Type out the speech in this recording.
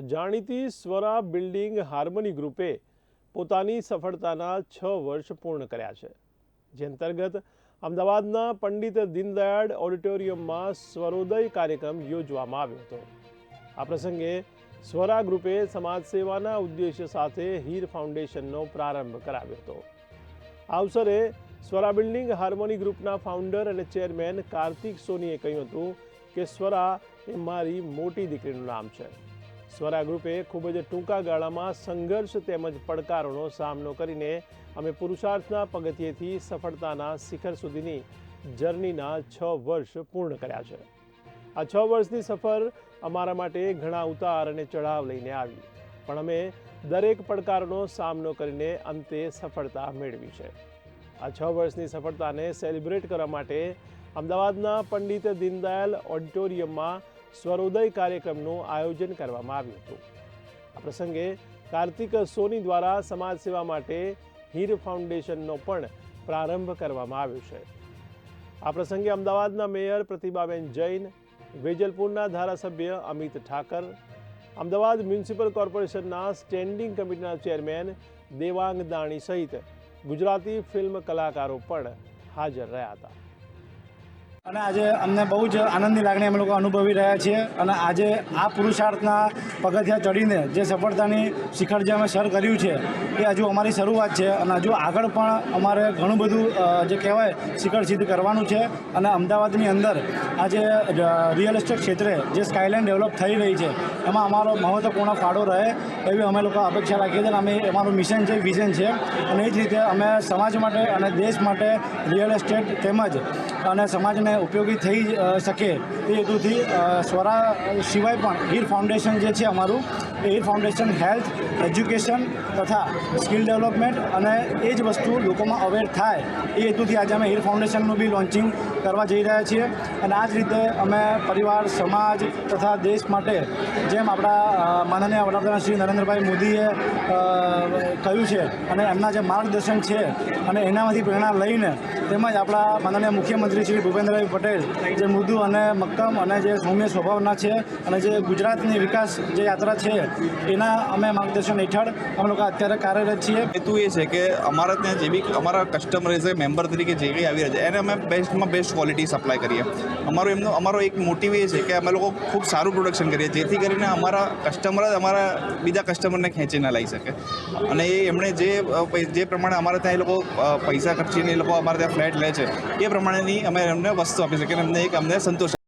જાણીતી Swara building harmony ગ્રુપે પોતાની સફળતાના છ વર્ષ પૂર્ણ કર્યા છે. જે અંતર્ગત અમદાવાદના પંડિત દીનદયાળ ઓડિટોરિયમમાં સ્વરોદય કાર્યક્રમ યોજવામાં આવ્યો હતો. આ પ્રસંગે સ્વરા ગ્રુપે સમાજ સેવાના ઉદ્દેશ્ય સાથે હીર ફાઉન્ડેશનનો પ્રારંભ કરાવ્યો હતો. આ અવસરે સ્વરા બિલ્ડિંગ હાર્મોની ગ્રુપના ફાઉન્ડર અને ચેરમેન કાર્તિક સોનીએ કહ્યું હતું કે સ્વરા એ મારી મોટી દીકરીનું નામ છે. સ્વરા ગ્રુપે ખૂબ જ ટૂંકા ગાળામાં સંઘર્ષ તેમજ પડકારોનો સામનો કરીને અમે પુરુષાર્થના પગથિયેથી સફળતાના શિખર સુધીની જર્નીના છ વર્ષ પૂર્ણ કર્યા છે. આ છ વર્ષની સફર અમારા માટે ઘણા ઉતાર અને ચઢાવ લઈને આવી. પણ અમે દરેક પડકારનો સામનો કરીને અંતે સફળતા મેળવી છે. આ છ વર્ષની સફળતાને સેલિબ્રેટ કરવા માટે અમદાવાદના પંડિત દીનદયાલ ઓડિટોરિયમમાં સ્વરોદય કાર્યક્રમનું આયોજન કરવામાં આવ્યું હતું. આ પ્રસંગે કાર્તિક સોની દ્વારા સમાજ સેવા માટે હીર ફાઉન્ડેશનનો પણ પ્રારંભ કરવામાં આવ્યો છે. આ પ્રસંગે અમદાવાદના મેયર પ્રતિભાબેન જૈન, વેજલપુરના ધારાસભ્ય અમિત ઠાકર, અમદાવાદ મ્યુનિસિપલ કોર્પોરેશનના સ્ટેન્ડિંગ કમિટીના ચેરમેન દેવાંગ દાણી સહિત ગુજરાતી ફિલ્મ કલાકારો પણ હાજર રહ્યા હતા. અને આજે અમને બહુ જ આનંદની લાગણી અમે લોકો અનુભવી રહ્યા છીએ. અને આજે આ પુરુષાર્થના પગથિયા ચડીને જે સફળતાની શિખર જે અમે સર કર્યું છે, એ હજુ અમારી શરૂઆત છે. અને હજુ આગળ પણ અમારે ઘણું બધું જે કહેવાય, શિખર સિદ્ધ કરવાનું છે. અને અમદાવાદની અંદર આજે રિયલ એસ્ટેટ ક્ષેત્રે જે સ્કાયલાઇન ડેવલપ થઈ રહી છે એમાં અમારો મહત્વપૂર્ણ ફાળો રહે એવી અમે લોકો અપેક્ષા રાખીએ છીએ અને અમે અમારું મિશન છે, વિઝન છે. અને એ જ રીતે અમે સમાજ માટે અને દેશ માટે રિયલ એસ્ટેટ તેમજ અને સમાજને ઉપયોગી થઈ શકે એ હેતુથી સ્વરા સિવાય પણ હીર ફાઉન્ડેશન જે છે અમારું, એ હીર ફાઉન્ડેશન હેલ્થ, એજ્યુકેશન તથા સ્કિલ ડેવલપમેન્ટ અને એ જ વસ્તુ લોકોમાં અવેર થાય એ હેતુથી આજે અમે હીર ફાઉન્ડેશનનું બી લોન્ચિંગ કરવા જઈ રહ્યા છીએ. અને આ જ રીતે અમે પરિવાર, સમાજ તથા દેશ માટે જેમ આપણા માનનીય વડાપ્રધાન શ્રી નરેન્દ્રભાઈ મોદીએ કહ્યું છે અને એમના જે માર્ગદર્શન છે અને એનામાંથી પ્રેરણા લઈને તેમજ આપણા માનનીય મુખ્યમંત્રી શ્રી ભૂપેન્દ્રભાઈ પટેલ જે મૃદુ અને મક્કમ અને જે સૌમ્ય સ્વભાવના છે અને જે ગુજરાતની વિકાસ જે યાત્રા છે, એના અમે માર્ગદર્શન હેઠળ અમે લોકો અત્યારે કાર્યરત છીએ. હેતુ એ છે કે અમારા ત્યાં જે બી અમારા કસ્ટમર એઝ મેમ્બર તરીકે જે કંઈ આવી રહ્યા છે, એને અમે બેસ્ટમાં બેસ્ટ ક્વોલિટી સપ્લાય કરીએ. અમારો એમનો, અમારો એક મોટિવ એ છે કે અમે લોકો ખૂબ સારું પ્રોડક્શન કરીએ, જેથી કરીને અમારા કસ્ટમર જ અમારા બીજા કસ્ટમરને ખેંચીને લઈ શકે. અને એ એમણે જે જે પ્રમાણે અમારે ત્યાં એ લોકો પૈસા ખર્ચીને એ લોકો અમારે ત્યાં ફ્લેટ લે છે, એ પ્રમાણેની અમે એમને વસ્તુ આપી શકીએ અને અમને એક અમને સંતોષ